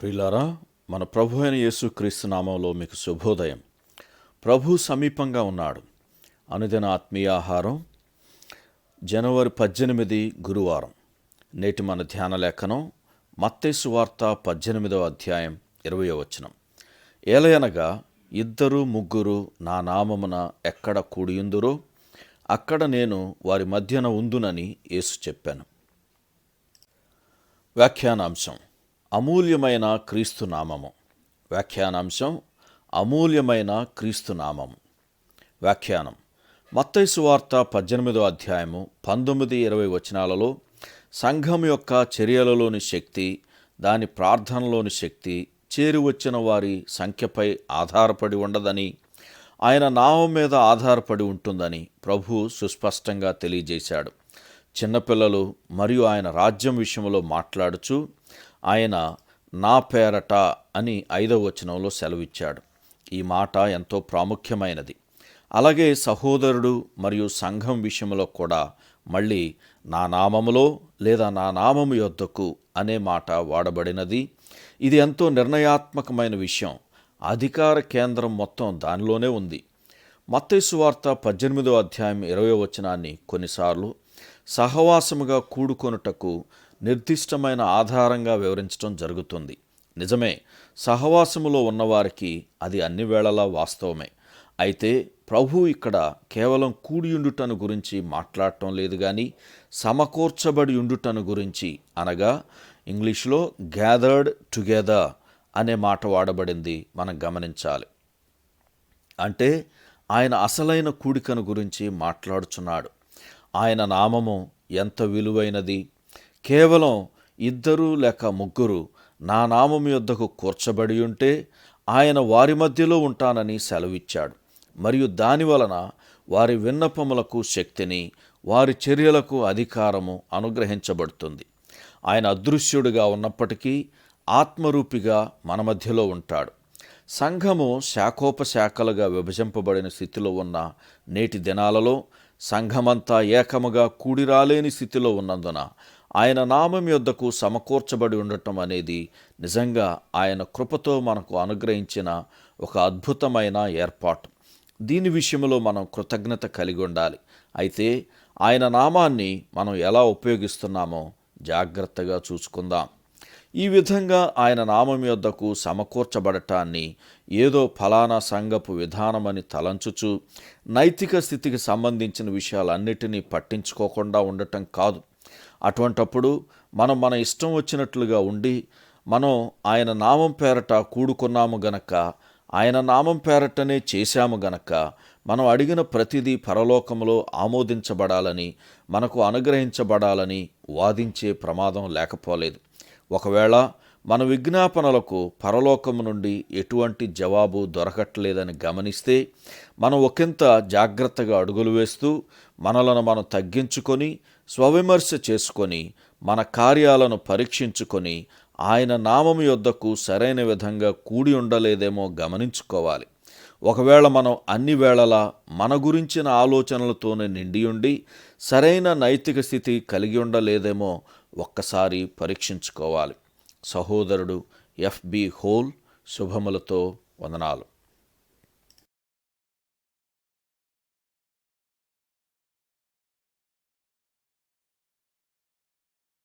ప్రిలారా మన ప్రభు అయిన యేసుక్రీస్తు నామంలో మీకు శుభోదయం. ప్రభు సమీపంగా ఉన్నాడు. అనుదిన ఆత్మీయ ఆహారం. జనవరి పద్దెనిమిది గురువారం. నేటి మన ధ్యాన లేఖనం మత్తేసు వార్త పద్దెనిమిదవ అధ్యాయం ఇరవయో వచనం. ఏలయనగా ఇద్దరు ముగ్గురు నా నామమున ఎక్కడ కూడియుందురో అక్కడ నేను వారి మధ్యన ఉందునని యేసు చెప్పాను. వ్యాఖ్యానాంశం. అమూల్యమైన క్రీస్తు నామము. వ్యాఖ్యానాంశం అమూల్యమైన క్రీస్తునామము వ్యాఖ్యానం. మత్తైసు వార్త పద్దెనిమిదో అధ్యాయము పంతొమ్మిది ఇరవై వచనాలలో సంఘం యొక్క చర్యలలోని శక్తి దాని ప్రార్థనలోని శక్తి చేరివచ్చిన వారి సంఖ్యపై ఆధారపడి ఉండదని ఆయన నామం మీద ఆధారపడి ఉంటుందని ప్రభు సుస్పష్టంగా తెలియజేశాడు. చిన్నపిల్లలు మరియు ఆయన రాజ్యం విషయంలో మాట్లాడుచు ఆయన నా పేరట అని ఐదవ వచనంలో సెలవిచ్చాడు. ఈ మాట ఎంతో ప్రాముఖ్యమైనది. అలాగే సహోదరుడు మరియు సంఘం విషయంలో కూడా మళ్ళీ నా నామములో లేదా నా నామము యొద్దకు అనే మాట వాడబడినది. ఇది ఎంతో నిర్ణయాత్మకమైన విషయం. అధికార కేంద్రం మొత్తం దానిలోనే ఉంది. మత్తైసు వార్త పద్దెనిమిదో అధ్యాయం ఇరవై వచనాన్ని కొన్నిసార్లు సహవాసముగా కూడుకొనుటకు నిర్దిష్టమైన ఆధారంగా వివరించడం జరుగుతుంది. నిజమే సహవాసములో ఉన్నవారికి అది అన్ని వేళలా వాస్తవమే. అయితే ప్రభు ఇక్కడ కేవలం కూడియుండుటను గురించి మాట్లాడటం లేదు కానీ సమకూర్చబడి ఉండుటను గురించి అనగా ఇంగ్లీష్లో గ్యాదర్డ్ టుగెదర్ అనే మాట వాడబడింది మనం గమనించాలి. అంటే ఆయన అసలైన కూడికను గురించి మాట్లాడుచున్నాడు. ఆయన నామము ఎంత విలువైనది కేవలం ఇద్దరు లేక ముగ్గురు నా నామం యొద్దకు కూర్చబడి ఉంటే ఆయన వారి మధ్యలో ఉంటానని సెలవిచ్చాడు. మరియు దాని వలన వారి విన్నపములకు శక్తిని వారి చర్యలకు అధికారము అనుగ్రహించబడుతుంది. ఆయన అదృశ్యుడిగా ఉన్నప్పటికీ ఆత్మరూపిగా మన మధ్యలో ఉంటాడు. సంఘము శాఖోపశాఖలుగా విభజింపబడిన స్థితిలో ఉన్న నేటి దినాలలో సంఘమంతా ఏకముగా కూడిరాలేని స్థితిలో ఉన్నందున ఆయన నామం యొద్దకు సమకూర్చబడి ఉండటం అనేది నిజంగా ఆయన కృపతో మనకు అనుగ్రహించిన ఒక అద్భుతమైన ఏర్పాటు. దీని విషయంలో మనం కృతజ్ఞత కలిగి ఉండాలి. అయితే ఆయన నామాన్ని మనం ఎలా ఉపయోగిస్తున్నామో జాగ్రత్తగా చూసుకుందాం. ఈ విధంగా ఆయన నామం యొద్దకు సమకూర్చబడటాన్ని ఏదో ఫలానా సంఘపు విధానమని తలంచుచు నైతిక స్థితికి సంబంధించిన విషయాలన్నిటినీ పట్టించుకోకుండా ఉండటం కాదు. అటువంటప్పుడు మనం మన ఇష్టం వచ్చినట్లుగా ఉండి మనం ఆయన నామం పేరట కూడుకున్నాము గనక ఆయన నామం పేరటనే చేశాము గనక మనం అడిగిన ప్రతిదీ పరలోకంలో ఆమోదించబడాలని మనకు అనుగ్రహించబడాలని వాదించే ప్రమాదం లేకపోలేదు. ఒకవేళ మన విజ్ఞాపనలకు పరలోకము నుండి ఎటువంటి జవాబు దొరకట్లేదని గమనిస్తే మనం ఒకంత జాగ్రత్తగా అడుగులు వేస్తూ మనలను మనం తగ్గించుకొని స్వవిమర్శ చేసుకొని మన కార్యాలను పరీక్షించుకొని ఆయన నామం యొద్దకు సరైన విధంగా కూడి ఉండలేదేమో గమనించుకోవాలి. ఒకవేళ మనం అన్ని వేళలా మన గురించిన ఆలోచనలతోనే నిండి ఉండి సరైన నైతిక స్థితి కలిగి ఉండలేదేమో ఒక్కసారి పరీక్షించుకోవాలి. సహోదరుడు ఎఫ్బి హోల్ శుభములతో వందనాలు.